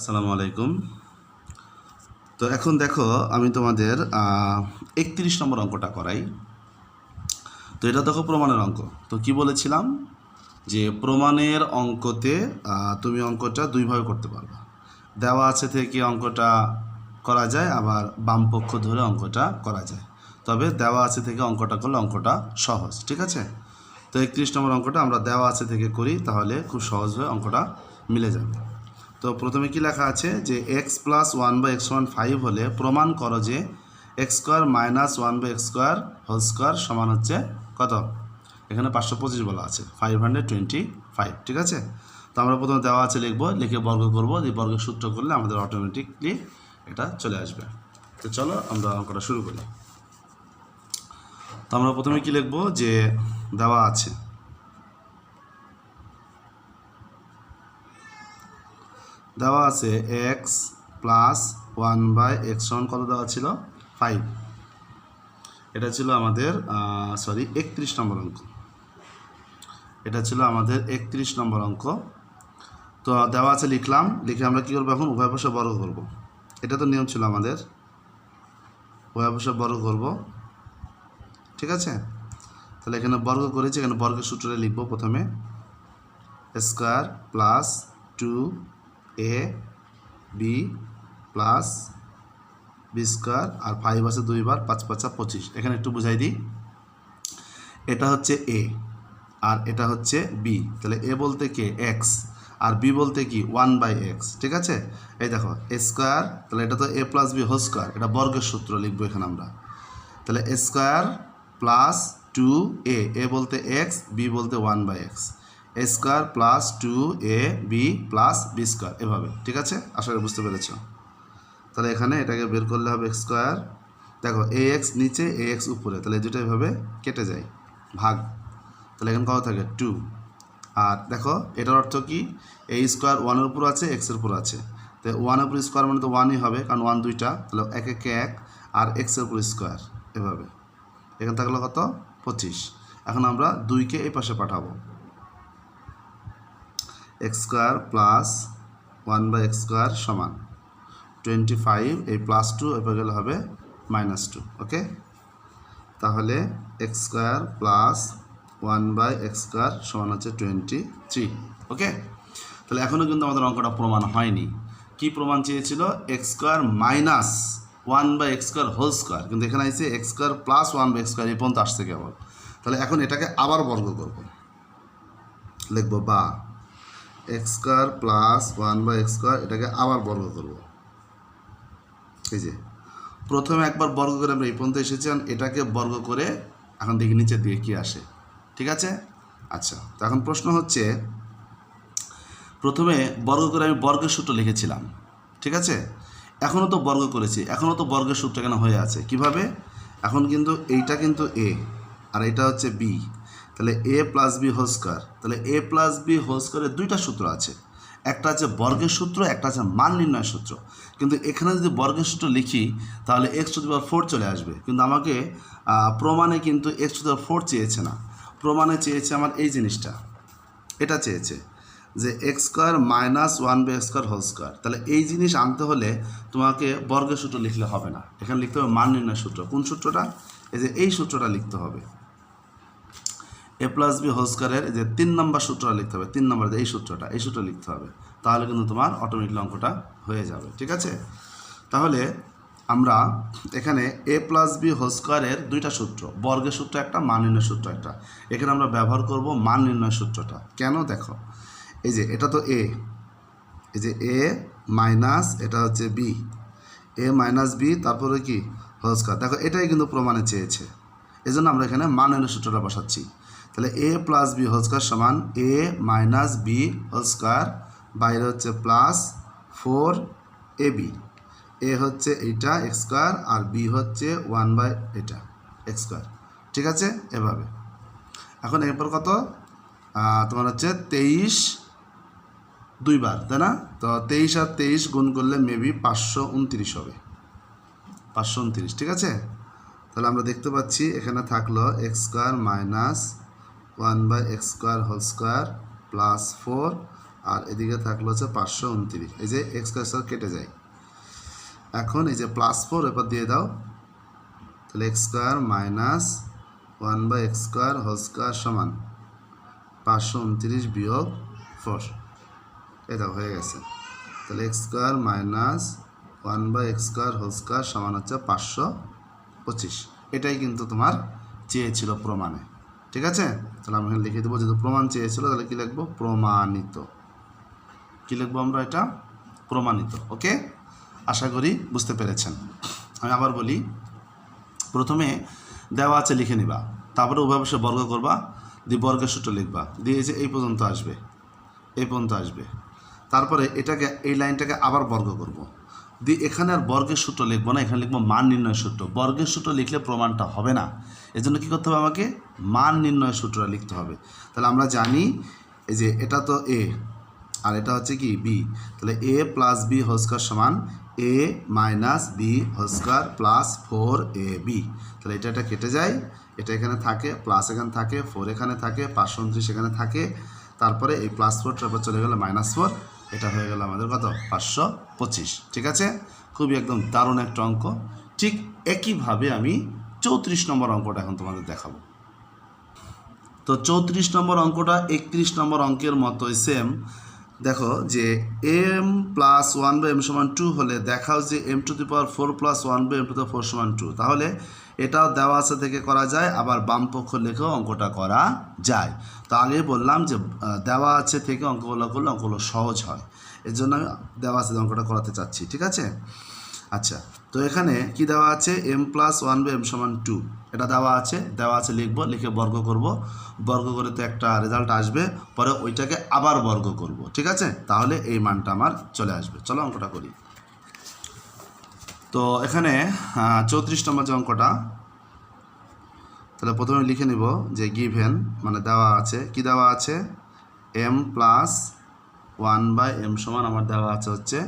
আসসালামু আলাইকুম। তো এখন দেখো, আমি তোমাদের একত্রিশ নম্বর অঙ্কটা করাই। তো এটা দেখো প্রমাণের অঙ্ক। তো কি বলেছিলাম? যে প্রমাণের অঙ্কতে তুমি অঙ্কটা দুইভাবে করতে পারবে। দেওয়া আছে থেকে অঙ্কটা করা যায়, আবার বাম পক্ষ ধরে অঙ্কটা করা যায়। তবে দেওয়া আছে থেকে অঙ্কটা করলে অঙ্কটা সহজ, ঠিক আছে? তো একত্রিশ নম্বর অঙ্কটা আমরা দেওয়া আছে থেকে করি, তাহলে খুব সহজভাবে অঙ্কটা মিলে যাবে। তো প্রথমে কি লেখা আছে? যে x plus one by x one five হলে প্রমাণ করো যে x square minus one by x square whole square সমান হচ্ছে কত? এখানে পাঁচশো পঁচিশ বলা আছে ফাইভ হান্ড্রেড টোয়েন্টি ফাইভ ঠিক আছে? তো আমরা প্রথমে দেওয়া আছে লিখব, লিখে বর্গ করব এই বর্গের সূত্র করলে আমাদের অটোমেটিকলি এটা চলে আসবে। তো চলো আমরা অঙ্কটা শুরু করি। তো আমরা প্রথমে কি লিখব? যে দেওয়া আছে। দেওয়া আছে x plus one by x one কত দেওয়া ছিল? ফাইভ এটা ছিল আমাদের সরি একত্রিশ নম্বর অঙ্ক। এটা ছিল আমাদের একত্রিশ নম্বর অঙ্ক। তো দেওয়া আছে লিখলাম, লিখে আমরা কী করব এখন? উভয় পাশে বর্গ করব। এটা তো নিয়ম ছিল আমাদের। উভয় পাশে বর্গ করব। ঠিক আছে? তাহলে এখানে বর্গ করেছি, এখানে বর্গের সূত্রে লিখব প্রথমে। Square plus two a b plus b square R five আছে দুইবার, পাঁচ, পাঁচা পঁচিশ। এখানে একটু বুঝাই দিই। এটা হচ্ছে এ আর এটা হচ্ছে বি তাহলে এ বলতে কে? এক্স আর বি বলতে কি? ওয়ান বাই এক্স ঠিক আছে? এই দেখো এ স্কোয়ার তাহলে এটা তো a plus b whole square এটা বর্গের সূত্র লিখব এখানে আমরা। তাহলে a square plus two a a বলতে এক্স বি বলতে one by x a square plus two a b plus b square, এভাবে, ঠিক আছে? আশা করি বুঝতে পেরেছ। তাহলে এখানে এটাকে বের করলে হবে এক্স স্কোয়ার। দেখো, এ এক্স নিচে, এ এক্স উপরে, তাহলে দুটো এভাবে কেটে যায়, ভাগ। তাহলে এখানে কত থাকে? টু। আর দেখো, এটার অর্থ কি? এ স্কোয়ার ওয়ানের উপর আছে এক্সের উপর আছে। তো ওয়ানের উপর স্কোয়ার মানে তো ওয়ানই হবে, কারণ ওয়ান দুইটা, তাহলে এক একে এক, আর এক্সের উপর স্কোয়ার, এভাবে। এখানে থাকল কত? পঁচিশ। এখন আমরা দুইকে এই পাশে পাঠাবো। X square plus one by x square সমান। টোয়েন্টি ফাইভ, এই প্লাস টু এবার গেলে হবে মাইনাস টু, ওকে? তাহলে x square plus one by x square সমান হচ্ছে টোয়েন্টি থ্রি, ওকে? তাহলে এখনও কিন্তু আমাদের অঙ্কটা প্রমাণ হয়নি। কি প্রমাণ চেয়েছিল? X square minus one by x square whole square. কিন্তু এখানে আছে x square plus one by x square, এই পর্যন্ত আসছে কেবল। তাহলে এখন এটাকে আবার বর্গ করব। লিখব বা। X square plus one by x square, এটাকে আবার বর্গ করব। এই যে, প্রথমে একবার বর্গ করে আমরা এই পর্যন্ত এসেছি আর এটাকে বর্গ করে এখন দেখি নিচের দিকে কী আসে। ঠিক আছে? আচ্ছা তো এখন প্রশ্ন হচ্ছে, প্রথমে বর্গ করে আমি বর্গের সূত্র লিখেছিলাম। ঠিক আছে? এখনও তো বর্গ করেছি, এখনও তো বর্গের সূত্র কেন হয়ে আছে? কীভাবে? এখন কিন্তু এইটা কিন্তু এ আর এটা হচ্ছে বি তাহলে a plus b whole square তাহলে এ প্লাস বি হোল স্কোয়ারের দুইটা সূত্র আছে। একটা আছে বর্গের সূত্র, একটা আছে মান নির্ণয় সূত্র। কিন্তু এখানে যদি বর্গের সূত্র লিখি, তাহলে x to the power four চলে আসবে। কিন্তু আমাকে প্রমাণে কিন্তু x to the power four চেয়েছে না। প্রমাণে চেয়েছে আমার এই জিনিসটা। এটা চেয়েছে যে x square minus one by square whole square তাহলে এই জিনিস আনতে হলে তোমাকে বর্গের সূত্র লিখলে হবে না। এখানে লিখতে হবে মান নির্ণয় সূত্র। কোন সূত্রটা? এই যে এই সূত্রটা লিখতে হবে। এ প্লাস বি হোল স্কোয়ারের যে তিন নম্বর সূত্রটা লিখতে হবে, তিন নম্বর এই সূত্রটা, এই সূত্র লিখতে হবে। তাহলে কিন্তু তোমার অটোমেটিক অঙ্কটা হয়ে যাবে, ঠিক আছে? তাহলে আমরা এখানে এ প্লাস বি হোল স্কোয়ারের দুইটা সূত্র, বর্গের সূত্র একটা, মান নির্ণয় সূত্র একটা। এখানে আমরা ব্যবহার করব মান নির্ণয় সূত্রটা। কেন দেখো? এই যে এটা তো এ এই যে এ মাইনাস এটা হচ্ছে বি এ মাইনাস বি তারপরে কি? হোল স্কোয়ার দেখো, এটাই কিন্তু প্রমাণে চেয়েছে। এই আমরা এখানে মান নির্ণয় সূত্রটা বসাচ্ছি। তাহলে a plus b whole square সমান a minus b whole square বাইরে হচ্ছে plus four a b a হচ্ছে এইটা এক্স স্কোয়ার আর বি হচ্ছে ওয়ান বাই এটা এক্স স্কোয়ার ঠিক আছে? এভাবে। এখন এরপর কত? তোমার হচ্ছে তেইশ দুইবার তাই না? তো তেইশ আর তেইশ গুণ করলে মেবি পাঁচশো উনত্রিশ হবে। পাঁচশো উনত্রিশ, ঠিক আছে? তাহলে আমরা দেখতে পাচ্ছি এখানে থাকল x square minus one by x square whole square plus four, আর এদিকে থাকল হচ্ছে পাঁচশো উনত্রিশ। এই যে এক্স স্কোয়ার কেটে যায়। এখন এই যে প্লাস ফোর এরপর দিয়ে দাও। তাহলে x square minus one by x square whole square সমান পাঁচশো উনত্রিশ বিয়োগ ফোর। এটা হয়ে গেছে। তাহলে x square minus one by x square whole square সমান হচ্ছে পাঁচশো পঁচিশ। এটাই কিন্তু তোমার চেয়েছিল প্রমাণে। ঠিক আছে? তাহলে আমি এখানে লিখে দেবো, যেহেতু প্রমাণ চেয়েছিল, তাহলে কী লিখব? প্রমাণিত। কী লিখব আমরা এটা? প্রমাণিত ওকে আশা করি বুঝতে পেরেছেন। আমি আবার বলি, প্রথমে দেওয়া আছে লিখে নিবা, তারপরে উভয় পাশে বর্গ করবা, দিয়ে বর্গের সূত্র লিখবা, দিয়ে যে এই পর্যন্ত আসবে, এই পর্যন্ত আসবে। তারপরে এটাকে, এই লাইনটাকে আবার বর্গ করব। দিয়ে এখানে আর বর্গের সূত্র লিখব না, এখানে লিখব মান নির্ণয় সূত্র। বর্গের সূত্র লিখলে প্রমাণটা হবে না। এজন্য কী করতে হবে আমাকে? মান নির্ণয় সূত্রটা লিখতে হবে। তাহলে আমরা জানি, এই যে এটা তো এ আর এটা হচ্ছে কি বি তাহলে এ প্লাস বি হোস্কার সমান a minus b whole square plus four a b তাহলে এটা এটা কেটে যায়, এটা এখানে থাকে প্লাস এখানে থাকে ফোর এখানে থাকে, পাঁচশো উনত্রিশ এখানে থাকে, তারপরে এই প্লাস ফোর তারপর চলে গেল মাইনাস ফোর এটা হয়ে গেল আমাদের কত? পাঁচশো পঁচিশ। ঠিক আছে? খুবই একদম দারুণ একটা অঙ্ক। ঠিক একইভাবে আমি চৌত্রিশ নম্বর অঙ্কটা এখন তোমাদের দেখাবো। তো চৌত্রিশ নম্বর অঙ্কটা একত্রিশ নম্বর অঙ্কের মতোই সেম দেখো যে m plus one by m সমান টু হলে দেখাও যে m to the power four plus one by m to the four সমান টু তাহলে এটাও দেওয়া আছে থেকে করা যায়, আবার বাম পক্ষ লেখেও অঙ্কটা করা যায়। তো আগে বললাম যে দেওয়া আছে থেকে অঙ্কগুলো করলে অঙ্কগুলো সহজ হয়। এর জন্য আমি দেওয়া আছে অঙ্কটা করাতে চাচ্ছি, ঠিক আছে? আচ্ছা তো এখানে কি দেওয়া আছে? M plus one by m সমান টু এটা দেওয়া আছে দেওয়া আছে লিখব, লিখে বর্গ করব। বর্গ করে তো একটা রেজাল্ট আসবে, পরে ওইটাকে আবার বর্গ করব, ঠিক আছে? তাহলে এই মানটা আমার চলে আসবে। চলো অঙ্কটা করি। তো এখানে চৌত্রিশ নম্বর যে অঙ্কটা, তাহলে প্রথমে লিখে নিব যে গিভেন মানে দেওয়া আছে। কি দেওয়া আছে? M plus one by m সমান আমার দেওয়া আছে হচ্ছে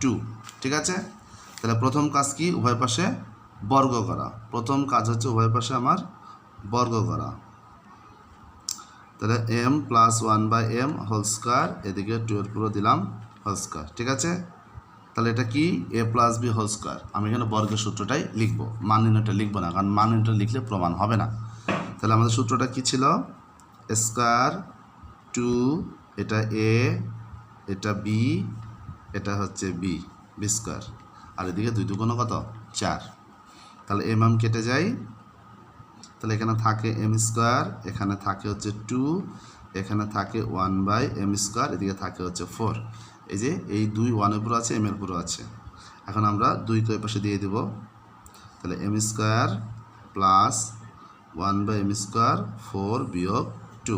টু ঠিক আছে? তাহলে প্রথম কাজ কি? উভয় পাশে বর্গ করা। প্রথম কাজ হচ্ছে উভয় পাশে আমার বর্গ করা। তাহলে m plus one by m whole square এদিকে টু এর পুরো দিলাম হোল স্কোয়ার ঠিক আছে? তাহলে এটা কি? A plus b whole square আমি এখানে বর্গের সূত্রটাই লিখব। মান নির্ণয়টা লিখব না, কারণ মান নির্ণয়টা লিখলে প্রমাণ হবে না। তাহলে আমাদের সূত্রটা কি ছিল? স্কোয়ার টু এটা এ এটা বি এটা হচ্ছে বি বি স্কোয়ার আর এদিকে দুই দুগুণ কত? চার। তাহলে এম এম কেটে যায় তাহলে এখানে থাকে এম স্কোয়ার এখানে থাকে হচ্ছে টু এখানে থাকে ওয়ান বাই এম স্কোয়ার এদিকে থাকে হচ্ছে ফোর এই যে এই দুই ওয়ানের উপর আছে, এম এর উপরও আছে। এখন আমরা দুই তো পাশে দিয়ে দেব। তাহলে m square plus one by m square four বিয়োগ টু।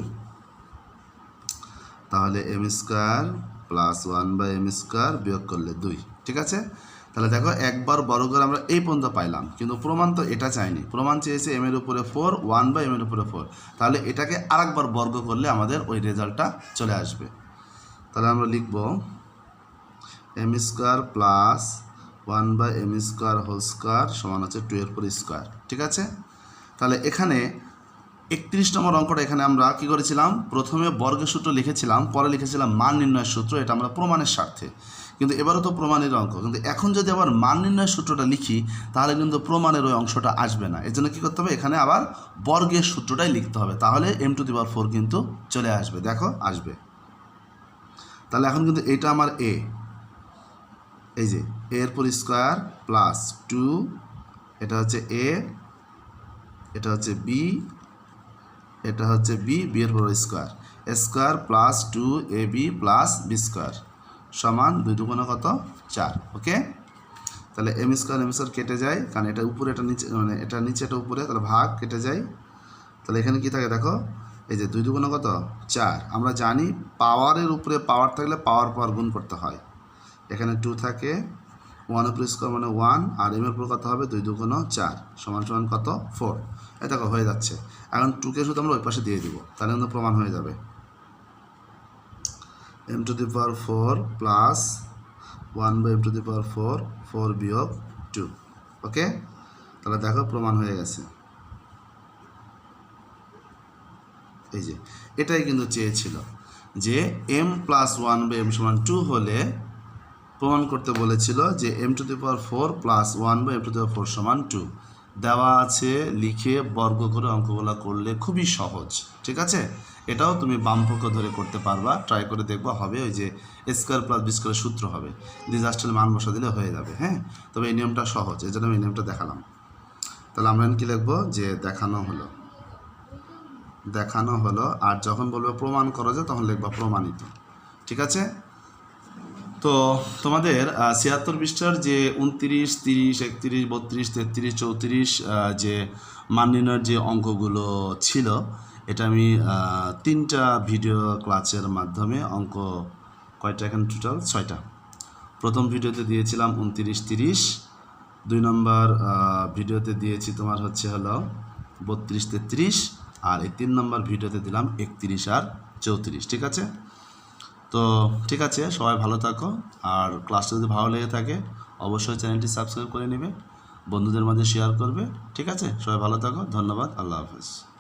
তাহলে m square plus one by m square বিয়োগ করলে দুই, ঠিক আছে? তাহলে দেখো একবার বড় করে আমরা এই পর্যন্ত পাইলাম, কিন্তু প্রমাণ তো এটা চাইনি। প্রমাণ চেয়েছে এম এর উপরে ফোর, ওয়ান বাই এম এর উপরে ফোর। তাহলে এটাকে আরেকবার বর্গ করলে আমাদের ওই রেজাল্টটা চলে আসবে। তাহলে আমরা লিখব m square plus one by m square whole square সমান হচ্ছে টু এর পর স্কোয়ার ঠিক আছে? তাহলে এখানে একত্রিশ নম্বর অঙ্কটা এখানে আমরা কি করেছিলাম? প্রথমে বর্গের সূত্র লিখেছিলাম, পরে লিখেছিলাম মান নির্ণয়ের সূত্র, এটা আমরা প্রমাণের স্বার্থে। কিন্তু এবারও তো প্রমাণের অঙ্ক, কিন্তু এখন যদি আবার মান নির্ণয়ের সূত্রটা লিখি, তাহলে কিন্তু প্রমাণের ওই অংশটা আসবে না। এর জন্য কী করতে হবে? এখানে আবার বর্গের সূত্রটাই লিখতে হবে, তাহলে m to the power four কিন্তু চলে আসবে, দেখো, আসবে। তাহলে এখন কিন্তু এটা আমার এ এই যে এ এর পর স্কোয়ার প্লাস টু এটা হচ্ছে এ এটা হচ্ছে বি এটা হচ্ছে বি বি এর পর square square plus two a b plus b square সমান দুই দুগুণে কত? চার ওকে তাহলে এম স্কোয়ার এম স্কোয়ার কেটে যায়, কারণ এটা উপরে, এটা নিচে মানে এটা নিচে, এটা উপরে, তাহলে ভাগ কেটে যায়। তাহলে এখানে কি থাকে দেখো? এই যে দুই দুগুণে কত? চার। আমরা জানি পাওয়ারের উপরে পাওয়ার থাকলে পাওয়ার পাওয়ার গুণ করতে হয়। এখানে টু থাকে ওয়ান উপর স্কোয়ার মানে ওয়ান আর এম এর উপর কত হবে দুই দুগুণ চার, সমান সমান কত? ফোর দেখো, হয়ে যাচ্ছে। এখন টুকে শুধু আমরা ওই পাশে দিয়ে দিব, তাহলে কিন্তু প্রমাণ হয়ে যাবে। M to the power four plus one by m to the power four four বিয়োগ টু ওকে তাহলে দেখো, প্রমাণ হয়ে গেছে। এই যে, এটাই কিন্তু চেয়েছিল যে m plus one by m সমান টু হলে প্রমাণ করতে বলেছিল যে m to the power four plus one by m to the power four সমান টু দেওয়া আছে লিখে বর্গ করে অঙ্কগুলো করলে খুবই সহজ, ঠিক আছে? এটাও তুমি বামপক্ষ ধরে করতে পারবা ট্রাই করে দেখবা হবে ওই যে স্কোয়ার প্লাস বি সূত্র হবে। ডিজাস্টার মান বসা দিলে হয়ে যাবে হ্যাঁ? তবে এই নিয়মটা সহজ, এই জন্য আমি এই নিয়মটা দেখালাম। তাহলে আমরা কি লিখব? যে দেখানো হলো। দেখানো হলো, আর যখন বলবে প্রমাণ করো যে, তখন লিখবা প্রমাণিত, ঠিক আছে? তো তোমাদের ছিয়াত্তর পৃষ্ঠার যে উনত্রিশ, তিরিশ, একত্রিশ, বত্রিশ, তেত্রিশ, চৌত্রিশ যে মান নির্ণয়ের যে অঙ্কগুলো ছিল, এটা আমি তিনটা ভিডিও ক্লাসের মাধ্যমে, অঙ্ক কয়টা এখানে টোটাল ছয়টা। প্রথম ভিডিওতে দিয়েছিলাম উনত্রিশ, তিরিশ। দুই নম্বর ভিডিওতে দিয়েছি তোমার হচ্ছে হলো বত্রিশ, তেত্রিশ। আর এই তিন নম্বর ভিডিওতে দিলাম একত্রিশ আর চৌত্রিশ, ঠিক আছে? তো ঠিক আছে, সবাই ভালো থাকো। আর ক্লাসটা যদি ভালো লেগে থাকে, অবশ্যই চ্যানেলটি সাবস্ক্রাইব করে নেবে। বন্ধুদের মাঝে শেয়ার করবে। ঠিক আছে? সবাই ভালো থাকো। ধন্যবাদ। আল্লাহ হাফেজ।